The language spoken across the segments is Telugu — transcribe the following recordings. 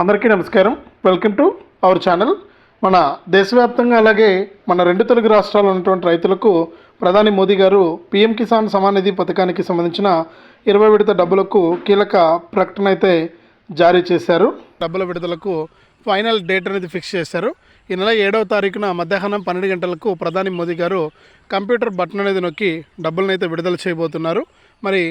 అందరికీ నమస్కారం. వెల్కమ్ టు అవర్ ఛానల్ మన దేశవ్యాప్తంగా అలాగే మన రెండు తెలుగు రాష్ట్రాల్లో ఉన్నటువంటి రైతులకు ప్రధాని మోదీ గారు పీఎం కిసాన్ సమాన్ నిధి పథకానికి సంబంధించిన ఇరవై విడత డబ్బులకు కీలక ప్రకటన అయితే జారీ చేశారు. డబ్బుల విడుదలకు ఫైనల్ డేట్ అనేది ఫిక్స్ చేశారు. ఈ నెల ఏడవ తారీఖున మధ్యాహ్నం పన్నెండు గంటలకు ప్రధాని మోదీ గారు కంప్యూటర్ బటన్ అనేది నొక్కి డబ్బులను అయితే విడుదల చేయబోతున్నారు. మరి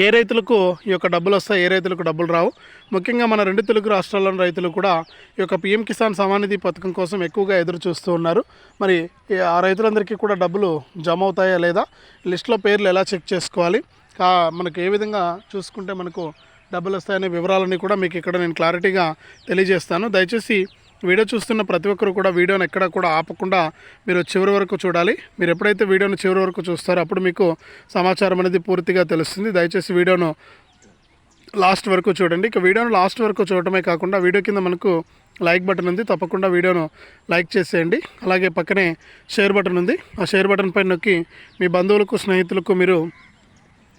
ఏ రైతులకు ఈ యొక్క డబ్బులు వస్తాయి ఏ రైతులకు డబ్బులు రావు. ముఖ్యంగా మన రెండు తెలుగు రాష్ట్రాల్లోని రైతులు కూడా ఈ యొక్క పిఎం కిసాన్ సమానిధి పథకం కోసం ఎక్కువగా ఎదురు చూస్తూ ఉన్నారు. మరి ఆ రైతులందరికీ కూడా డబ్బులు జమ అవుతాయా లేదా? లిస్ట్లో పేర్లు ఎలా చెక్ చేసుకోవాలి? మనకు ఏ విధంగా చూసుకుంటే మనకు డబ్బులు వస్తాయనే వివరాలన్నీ కూడా మీకు ఇక్కడ నేను క్లారిటీగా తెలియజేస్తాను. దయచేసి వీడియో చూస్తున్న ప్రతి ఒక్కరు కూడా వీడియోని ఎక్కడ కూడా ఆపకుండా మీరు చివరి వరకు చూడాలి. మీరు ఎప్పుడైతే వీడియోను చివరి వరకు చూస్తారో అప్పుడు మీకు సమాచారం అనేది పూర్తిగా తెలుస్తుంది. దయచేసి వీడియోను లాస్ట్ వరకు చూడండి. ఇక వీడియోను లాస్ట్ వరకు చూడటమే కాకుండా వీడియో కింద మనకు లైక్ బటన్ ఉంది. తప్పకుండా వీడియోను లైక్ చేసేయండి. అలాగే పక్కనే షేర్ బటన్ ఉంది. ఆ షేర్ బటన్ పైన నొక్కి మీ బంధువులకు స్నేహితులకు మీరు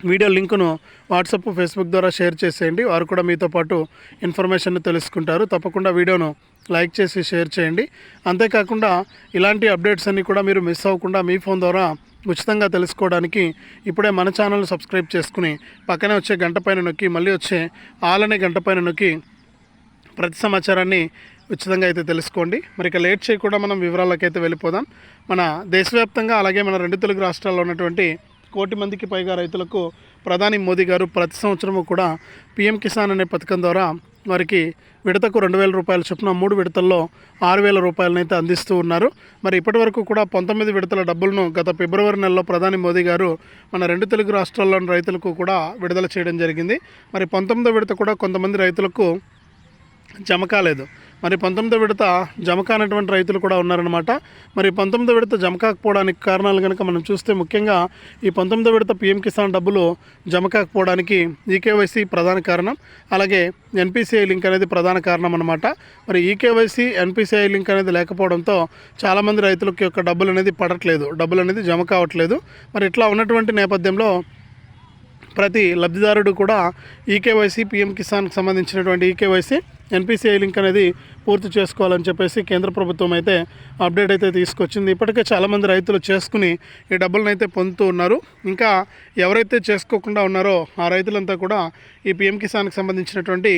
వీడియో లింకును వాట్సాప్ ఫేస్బుక్ ద్వారా షేర్ చేసేయండి. వారు కూడా మీతో పాటు ఇన్ఫర్మేషన్ తెలుసుకుంటారు. తప్పకుండా వీడియోను లైక్ చేసి షేర్ చేయండి. అంతేకాకుండా ఇలాంటి అప్డేట్స్ అన్నీ కూడా మీరు మిస్ అవ్వకుండా మీ ఫోన్ ద్వారా ఉచితంగా తెలుసుకోవడానికి ఇప్పుడే మన ఛానల్ సబ్స్క్రైబ్ చేసుకుని పక్కనే వచ్చే గంట పైన నొక్కి మళ్ళీ వచ్చే ఆలనే గంట పైన నొక్కి ప్రతి సమాచారాన్ని ఉచితంగా అయితే తెలుసుకోండి. మరి ఇక లేట్ చేయకుండా మనం వివరాలకైతే వెళ్ళిపోదాం. మన దేశవ్యాప్తంగా అలాగే మన రెండు తెలుగు రాష్ట్రాల్లో ఉన్నటువంటి కోటి మందికి పైగా రైతులకు ప్రధాని మోదీ గారు ప్రతి సంవత్సరము కూడా పిఎం కిసాన్ అనే పథకం ద్వారా వారికి విడతకు రెండు వేల రూపాయల చొప్పున మూడు విడతల్లో ఆరు వేల రూపాయలనైతే అందిస్తూ ఉన్నారు. మరి ఇప్పటి వరకు కూడా పంతొమ్మిది విడతల డబ్బులను గత ఫిబ్రవరి నెలలో ప్రధాని మోదీ గారు మన రెండు తెలుగు రాష్ట్రాల్లోని రైతులకు కూడా విడుదల చేయడం జరిగింది. మరి పంతొమ్మిదో విడత కూడా కొంతమంది రైతులకు జమ కాలేదు మరి పంతొమ్మిదో విడత జమ కానటువంటి రైతులు కూడా ఉన్నారనమాట మరి పంతొమ్మిదో విడత జమ కాకపోవడానికి కారణాలు కనుక మనం చూస్తే ముఖ్యంగా ఈ పంతొమ్మిదో విడత పిఎం కిసాన్ డబ్బులు జమ కాకపోవడానికి ఈకేవైసీ ప్రధాన కారణం అలాగే ఎన్పిసిఐ లింక్ అనేది ప్రధాన కారణం అనమాట మరి ఈకేవైసీ ఎన్పిసిఐ లింక్ అనేది లేకపోవడంతో చాలామంది రైతులకి యొక్క డబ్బులు అనేది పడట్లేదు డబ్బులు అనేది జమ కావట్లేదు. మరి ఇట్లా ఉన్నటువంటి నేపథ్యంలో ప్రతి లబ్ధిదారుడు కూడా ఈకేవైసీ పిఎం కిసాన్కి సంబంధించినటువంటి ఈకేవైసీ ఎన్పిసిఐ లింక్ అనేది పూర్తి చేసుకోవాలని చెప్పేసి కేంద్ర ప్రభుత్వం అయితే అప్డేట్ అయితే తీసుకొచ్చింది. ఇప్పటికే చాలామంది రైతులు చేసుకుని ఈ డబ్బులను అయితే పొందుతూ ఉన్నారు. ఇంకా ఎవరైతే చేసుకోకుండా ఉన్నారో ఆ రైతులంతా కూడా ఈ పిఎం కిసాన్కి సంబంధించినటువంటి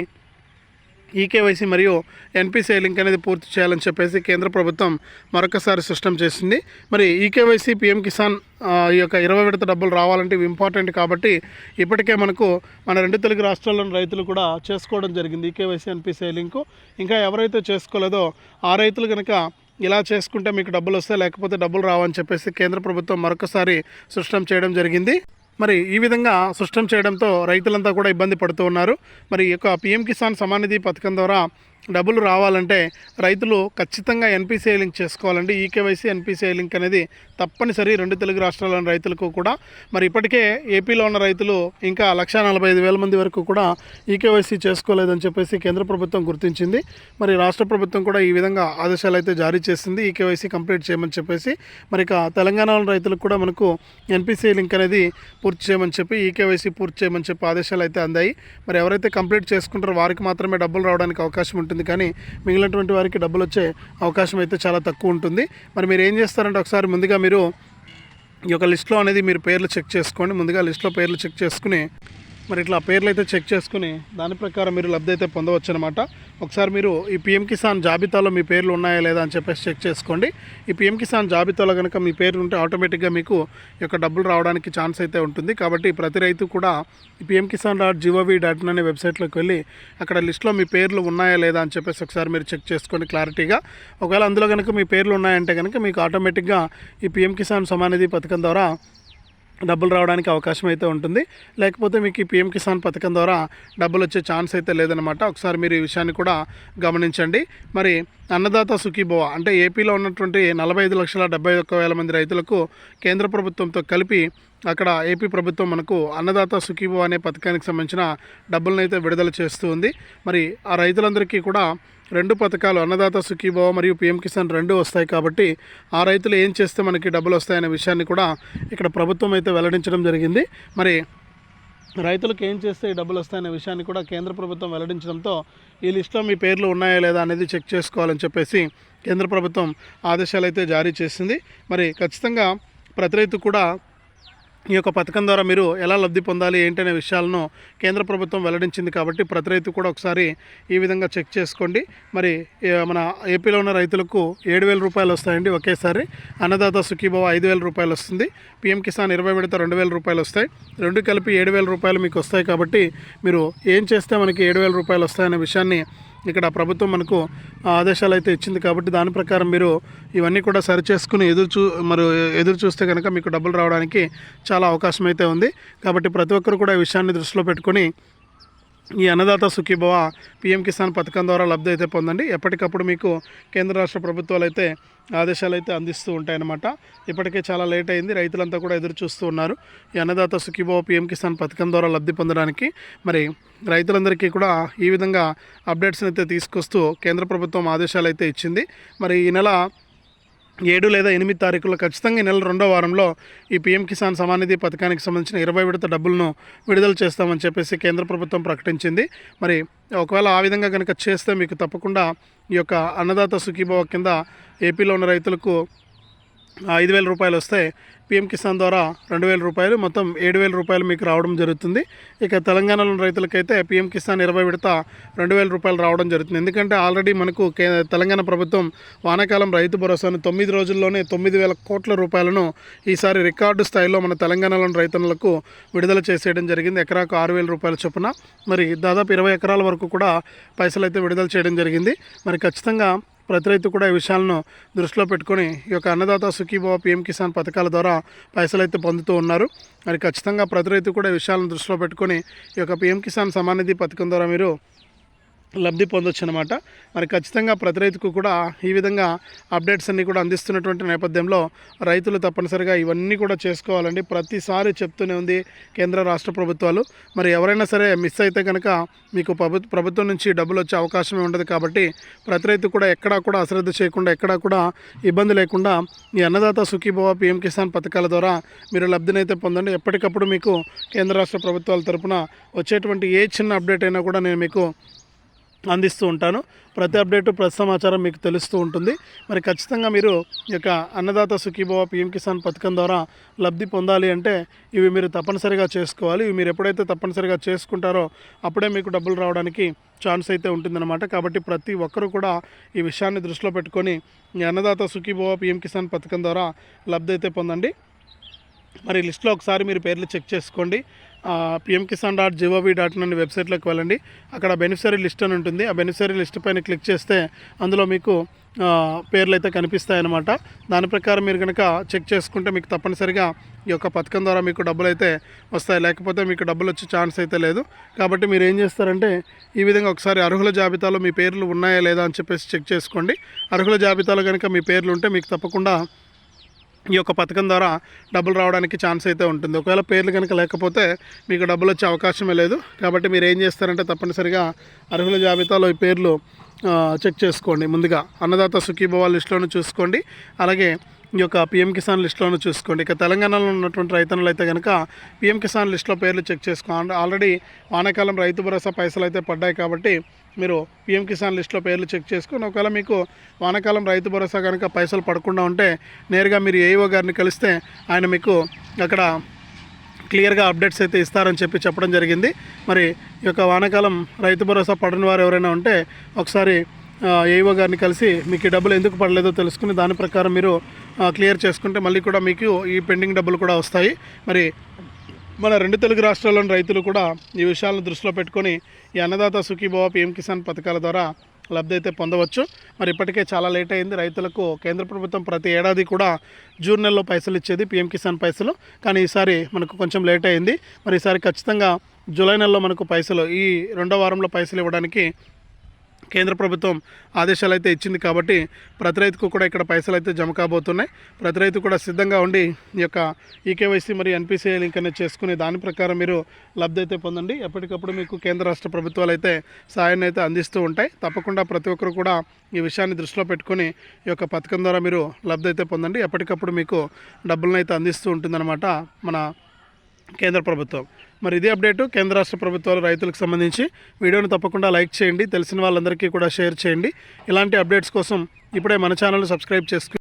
ఈకేవైసీ మరియు ఎన్పిసిఐ లింక్ అనేది పూర్తి చేయాలని చెప్పేసి కేంద్ర ప్రభుత్వం మరొకసారి స్పష్టం చేసింది. మరి ఈకేవైసీ పిఎం కిసాన్ ఈ యొక్క ఇరవై విడత డబ్బులు రావాలంటే ఇవి ఇంపార్టెంట్ కాబట్టి ఇప్పటికే మనకు మన రెండు తెలుగు రాష్ట్రాల్లోని రైతులు కూడా చేసుకోవడం జరిగింది. ఈకేవైసీ ఎన్పిసిఐ లింకు ఇంకా ఎవరైతే చేసుకోలేదో ఆ రైతులు కనుక ఇలా చేసుకుంటే మీకు డబ్బులు వస్తాయి లేకపోతే డబ్బులు రావని చెప్పేసి కేంద్ర ప్రభుత్వం మరొకసారి స్పష్టం చేయడం జరిగింది. మరి ఈ విధంగా స్పష్టం చేయడంతో రైతులంతా కూడా ఇబ్బంది పడుతూ ఉన్నారు. మరి ఈ యొక్క పిఎం కిసాన్ సమానిధి పథకం ద్వారా డబ్బులు రావాలంటే రైతులు ఖచ్చితంగా ఎన్పిసిఐ లింక్ చేసుకోవాలండి. ఈకేవైసీ ఎన్పిసిఐ లింక్ అనేది తప్పనిసరి రెండు తెలుగు రాష్ట్రాల్లోని రైతులకు కూడా. మరి ఇప్పటికే ఏపీలో ఉన్న రైతులు ఇంకా లక్ష నలభై ఐదు వేల మంది వరకు కూడా ఈకేవైసీ చేసుకోలేదని చెప్పేసి కేంద్ర ప్రభుత్వం గుర్తించింది. మరి రాష్ట్ర ప్రభుత్వం కూడా ఈ విధంగా ఆదేశాలు అయితే జారీ చేసింది. ఈకేవైసీ కంప్లీట్ చేయమని చెప్పేసి మరి ఇక తెలంగాణలో రైతులకు కూడా మనకు ఎన్పిసిఐ లింక్ అనేది పూర్తి చేయమని చెప్పి ఈకేవైసీ పూర్తి చేయమని చెప్పి ఆదేశాలు అయితే అందాయి. మరి ఎవరైతే కంప్లీట్ చేసుకుంటారో వారికి మాత్రమే డబ్బులు రావడానికి అవకాశం ఉంటుంది. కానీ మిగిలినటువంటి వారికి డబ్బులు వచ్చే అవకాశం అయితే చాలా తక్కువ ఉంటుంది. మరి మీరు ఏం చేస్తారంటే ఒకసారి ముందుగా మీరు ఈ యొక్క లిస్ట్లో అనేది మీరు పేర్లు చెక్ చేసుకోండి. ముందుగా లిస్ట్లో పేర్లు చెక్ చేసుకుని మరి ఇట్లా పేర్లు అయితే చెక్ చేసుకుని దాని ప్రకారం మీరు లబ్ధి అయితే పొందవచ్చు అనమాట ఒకసారి మీరు ఈ పిఎం కిసాన్ జాబితాలో మీ పేర్లు ఉన్నాయా లేదా అని చెప్పేసి చెక్ చేసుకోండి. ఈ పిఎం కిసాన్ జాబితాలో కనుక మీ పేరు ఉంటే ఆటోమేటిక్గా మీకు ఈ యొక్క డబ్బులు రావడానికి ఛాన్స్ అయితే ఉంటుంది. కాబట్టి ప్రతి రైతు కూడా ఈ PM Kisan dot gov dot in అనే వెబ్సైట్లోకి వెళ్ళి అక్కడ లిస్ట్లో మీ పేర్లు ఉన్నాయా లేదా అని చెప్పేసి ఒకసారి మీరు చెక్ చేసుకోండి క్లారిటీగా ఒకవేళ అందులో కనుక మీ పేర్లు ఉన్నాయంటే కనుక మీకు ఆటోమేటిక్గా ఈ పిఎం కిసాన్ సమానిధి పథకం ద్వారా డబ్బులు రావడానికి అవకాశం అయితే ఉంటుంది. లేకపోతే మీకు ఈ పిఎం కిసాన్ పథకం ద్వారా డబ్బులు వచ్చే ఛాన్స్ అయితే లేదనమాట ఒకసారి మీరు ఈ విషయాన్ని కూడా గమనించండి. మరి అన్నదాత సుఖీభవ అంటే ఏపీలో ఉన్నటువంటి నలభై ఐదు లక్షల డెబ్బై ఒక్క వేల మంది రైతులకు కేంద్ర ప్రభుత్వంతో కలిపి అక్కడ ఏపీ ప్రభుత్వం మనకు అన్నదాత సుఖీభవ అనే పథకానికి సంబంధించిన డబ్బులను అయితే విడుదల చేస్తూ ఉంది. మరి ఆ రైతులందరికీ కూడా రెండు పథకాలు అన్నదాత సుఖీభవ మరియు పిఎం కిసాన్ రెండు వస్తాయి కాబట్టి ఆ రైతులు ఏం చేస్తే మనకి డబ్బులు వస్తాయనే విషయాన్ని కూడా ఇక్కడ ప్రభుత్వం అయితే వెల్లడించడం జరిగింది. మరి రైతులకు ఏం చేస్తే డబ్బులు వస్తాయనే విషయాన్ని కూడా కేంద్ర ప్రభుత్వం వెల్లడించడంతో ఈ లిస్టులో మీ పేర్లు ఉన్నాయా లేదా అనేది చెక్ చేసుకోవాలని చెప్పేసి కేంద్ర ప్రభుత్వం ఆదేశాలు అయితే జారీ చేసింది. మరి ఖచ్చితంగా ప్రతి రైతు కూడా ఈ యొక్క పథకం ద్వారా మీరు ఎలా లబ్ధి పొందాలి ఏంటనే విషయాలను కేంద్ర ప్రభుత్వం వెల్లడించింది కాబట్టి ప్రతి రైతు కూడా ఒకసారి ఈ విధంగా చెక్ చేసుకోండి. మరి మన ఏపీలో ఉన్న రైతులకు ఏడు వేల రూపాయలు వస్తాయండి ఒకేసారి. అన్నదాత సుఖీభవ ఐదు వేల రూపాయలు వస్తుంది. పిఎం కిసాన్ ఇరవై విడత రెండు వేల రూపాయలు వస్తాయి. రెండు కలిపి ఏడు వేల రూపాయలు మీకు వస్తాయి కాబట్టి మీరు ఏం చేస్తే మనకి ఏడు వేల రూపాయలు వస్తాయనే విషయాన్ని ఇక్కడ ప్రభుత్వం మనకు ఆదేశాలు అయితే ఇచ్చింది కాబట్టి దాని ప్రకారం మీరు ఇవన్నీ కూడా సరి చేసుకుని ఎదురు చూ మరి ఎదురు చూస్తే కనుక మీకు డబ్బులు రావడానికి చాలా అవకాశం అయితే ఉంది. కాబట్టి ప్రతి ఒక్కరు కూడా ఈ విషయాన్ని దృష్టిలో పెట్టుకొని ఈ అన్నదాత సుఖీభవ పిఎం కిసాన్ పథకం ద్వారా లబ్ధి అయితే పొందండి. ఎప్పటికప్పుడు మీకు కేంద్ర రాష్ట్ర ప్రభుత్వాలు అయితే ఆదేశాలు అయితే అందిస్తూ ఉంటాయన్నమాట. ఇప్పటికే చాలా లేట్ అయింది. రైతులంతా కూడా ఎదురు చూస్తూ ఉన్నారు. ఈ అన్నదాత సుఖీభవ పిఎం కిసాన్ పథకం ద్వారా లబ్ధి పొందడానికి మరి రైతులందరికీ కూడా ఈ విధంగా అప్డేట్స్ని అయితే తీసుకొస్తూ కేంద్ర ప్రభుత్వం ఆదేశాలు అయితే ఇచ్చింది. మరి ఈ నెల ఏడు లేదా ఎనిమిది తారీఖులో ఖచ్చితంగా ఈ నెల రెండో వారంలో ఈ పీఎం కిసాన్ సమానిధి పథకానికి సంబంధించిన ఇరవై విడత డబ్బులను విడుదల చేస్తామని చెప్పేసి కేంద్ర ప్రభుత్వం ప్రకటించింది. మరి ఒకవేళ ఆ విధంగా కనుక చేస్తే మీకు తప్పకుండా ఈ యొక్క అన్నదాత సుఖీభవ కింద ఏపీలో ఉన్న రైతులకు ఐదు వేల రూపాయలు వస్తే పిఎం కిసాన్ ద్వారా రెండు వేల రూపాయలు మొత్తం ఏడు వేల రూపాయలు మీకు రావడం జరుగుతుంది. ఇక తెలంగాణలోని రైతులకైతే పిఎం కిసాన్ ఇరవై విడత రెండు వేల రూపాయలు రావడం జరుగుతుంది. ఎందుకంటే ఆల్రెడీ మనకు తెలంగాణ ప్రభుత్వం వానాకాలం రైతు భరోసాను తొమ్మిది రోజుల్లోనే తొమ్మిది వేల కోట్ల రూపాయలను ఈసారి రికార్డు స్థాయిలో మన తెలంగాణలోని రైతులకు విడుదల చేసేయడం జరిగింది. ఎకరాకు ఆరు వేల రూపాయల చొప్పున. మరి దాదాపు ఇరవై ఎకరాల వరకు కూడా పైసలు అయితే విడుదల చేయడం జరిగింది. మరి ఖచ్చితంగా ప్రతి రైతు కూడా ఈ విషయాలను దృష్టిలో పెట్టుకొని ఈ యొక్క అన్నదాత సుఖీభావ పిఎం కిసాన్ పథకాల ద్వారా పైసలు అయితే పొందుతూ ఉన్నారు. మరి ఖచ్చితంగా ప్రతి రైతు కూడా ఈ విషయాలను దృష్టిలో పెట్టుకొని ఈ యొక్క పిఎం కిసాన్ సమానిధి పథకం ద్వారా మీరు లబ్ధి పొందొచ్చు అనమాట మరి ఖచ్చితంగా ప్రతి రైతుకు కూడా ఈ విధంగా అప్డేట్స్ అన్నీ కూడా అందిస్తున్నటువంటి నేపథ్యంలో రైతులు తప్పనిసరిగా ఇవన్నీ కూడా చేసుకోవాలండి. ప్రతిసారి చెప్తూనే ఉంది కేంద్ర రాష్ట్ర ప్రభుత్వాలు. మరి ఎవరైనా సరే మిస్ అయితే కనుక మీకు ప్రభుత్వం నుంచి డబ్బులు వచ్చే అవకాశమే ఉండదు కాబట్టి ప్రతి రైతు కూడా ఎక్కడా కూడా అశ్రద్ధ చేయకుండా ఎక్కడా కూడా ఇబ్బంది లేకుండా ఈ అన్నదాత సుఖీభవ పిఎం కిసాన్ పథకాల ద్వారా మీరు లబ్ధినైతే పొందండి. ఎప్పటికప్పుడు మీకు కేంద్ర రాష్ట్ర ప్రభుత్వాల తరపున వచ్చేటువంటి ఏ చిన్న అప్డేట్ అయినా కూడా నేను మీకు అందిస్తూ ఉంటాను. ప్రతి అప్డేటు ప్రతి సమాచారం మీకు తెలుస్తూ ఉంటుంది. మరి ఖచ్చితంగా మీరు ఈ యొక్క అన్నదాత సుఖీభవ పిఎం కిసాన్ పథకం ద్వారా లబ్ధి పొందాలి అంటే ఇవి మీరు తప్పనిసరిగా చేసుకోవాలి. ఇవి మీరు ఎప్పుడైతే తప్పనిసరిగా చేసుకుంటారో అప్పుడే మీకు డబ్బులు రావడానికి ఛాన్స్ అయితే ఉంటుందన్నమాట. కాబట్టి ప్రతి ఒక్కరూ కూడా ఈ విషయాన్ని దృష్టిలో పెట్టుకొని ఈ అన్నదాత సుఖీభవ పిఎం కిసాన్ పథకం ద్వారా లబ్ధి అయితే పొందండి. మరి లిస్ట్లో ఒకసారి మీరు పేర్లు చెక్ చేసుకోండి. PM Kisan dot gov dot నుండి వెబ్సైట్లోకి వెళ్ళండి. అక్కడ బెనిఫిషరీ లిస్ట్ అని ఉంటుంది. ఆ బెనిఫిషరీ లిస్ట్ పైన క్లిక్ చేస్తే అందులో మీకు పేర్లు అయితే కనిపిస్తాయన్నమాట. దాని ప్రకారం మీరు కనుక చెక్ చేసుకుంటే మీకు తప్పనిసరిగా ఈ యొక్క పథకం ద్వారా మీకు డబ్బులు అయితే వస్తాయి. లేకపోతే మీకు డబ్బులు వచ్చే ఛాన్స్ అయితే లేదు. కాబట్టి మీరు ఏం చేస్తారంటే ఈ విధంగా ఒకసారి అర్హుల జాబితాలో మీ పేర్లు ఉన్నాయా లేదా అని చెప్పేసి చెక్ చేసుకోండి. అర్హుల జాబితాలో కనుక మీ పేర్లు ఉంటే మీకు తప్పకుండా ఈ యొక్క పథకం ద్వారా డబ్బులు రావడానికి ఛాన్స్ అయితే ఉంటుంది. ఒకవేళ పేర్లు కనుక లేకపోతే మీకు డబ్బులు వచ్చే అవకాశమే లేదు. కాబట్టి మీరు ఏం చేస్తారంటే తప్పనిసరిగా అర్హుల జాబితాలో ఈ పేర్లు చెక్ చేసుకోండి ముందుగా. అన్నదాత సుఖీభవ లిస్టులను చూసుకోండి. అలాగే ఈ యొక్క పిఎం కిసాన్ లిస్టులోనూ చూసుకోండి. ఇక తెలంగాణలో ఉన్నటువంటి రైతన్నులు అయితే కనుక పిఎం కిసాన్ లిస్టులో పేర్లు చెక్ చేసుకోండి ఆల్రెడీ వానాకాలం రైతు భరోసా పైసలు అయితే పడ్డాయి కాబట్టి మీరు పిఎం కిసాన్ లిస్టులో పేర్లు చెక్ చేసుకుని ఒకవేళ మీకు వానాకాలం రైతు భరోసా కనుక పైసలు పడకుండా ఉంటే నేరుగా మీరు ఏఈఓ గారిని కలిస్తే ఆయన మీకు అక్కడ క్లియర్గా అప్డేట్స్ అయితే ఇస్తారని చెప్పి చెప్పడం జరిగింది. మరి ఈ యొక్క వానాకాలం రైతు భరోసా పడని వారు ఎవరైనా ఉంటే ఒకసారి ఏఈఓ గారిని కలిసి మీకు ఈ డబ్బులు ఎందుకు పడలేదో తెలుసుకుని దాని ప్రకారం మీరు క్లియర్ చేసుకుంటే మళ్ళీ కూడా మీకు ఈ పెండింగ్ డబ్బులు కూడా వస్తాయి. మరి మన రెండు తెలుగు రాష్ట్రాల్లోని రైతులు కూడా ఈ విషయాలను దృష్టిలో పెట్టుకొని ఈ అన్నదాత సుఖీభవ పిఎం కిసాన్ పథకాల ద్వారా లబ్ధి అయితే పొందవచ్చు. మరి ఇప్పటికే చాలా లేట్ అయింది. రైతులకు కేంద్ర ప్రభుత్వం ప్రతి ఏడాది కూడా జూన్ నెలలో పైసలు ఇచ్చేది పిఎం కిసాన్ పైసలు. కానీ ఈసారి మనకు కొంచెం లేట్ అయింది. మరి ఈసారి ఖచ్చితంగా జూలై నెలలో మనకు పైసలు ఈ రెండో వారంలో పైసలు ఇవ్వడానికి కేంద్ర ప్రభుత్వం ఆదేశాలు అయితే ఇచ్చింది కాబట్టి ప్రతి రైతుకు కూడా ఇక్కడ పైసలు అయితే జమ కాబోతున్నాయి. ప్రతి రైతు కూడా సిద్ధంగా ఉండి ఈ యొక్క ఈకేవైసీ మరియు ఎన్పిసిఐ లింక్ అనేది చేసుకుని దాని ప్రకారం మీరు లబ్ధి అయితే పొందండి. ఎప్పటికప్పుడు మీకు కేంద్ర రాష్ట్ర ప్రభుత్వాలు అయితే సహాయాన్ని అయితే అందిస్తూ ఉంటాయి. తప్పకుండా ప్రతి ఒక్కరు కూడా ఈ విషయాన్ని దృష్టిలో పెట్టుకొని ఈ యొక్క పథకం ద్వారా మీరు లబ్ధి అయితే పొందండి. ఎప్పటికప్పుడు మీకు డబ్బులను అయితే అందిస్తూ ఉంటుందన్నమాట మన కేంద్ర ప్రభుత్వం. మరి ఇదే అప్డేటు కేంద్ర రాష్ట్ర ప్రభుత్వాలు రైతులకు సంబంధించి. వీడియోను తప్పకుండా లైక్ చేయండి తెలిసిన వాళ్ళందరికీ కూడా షేర్ చేయండి. ఇలాంటి అప్డేట్స్ కోసం ఇప్పుడే మన ఛానల్ సబ్స్క్రైబ్ చేసుకు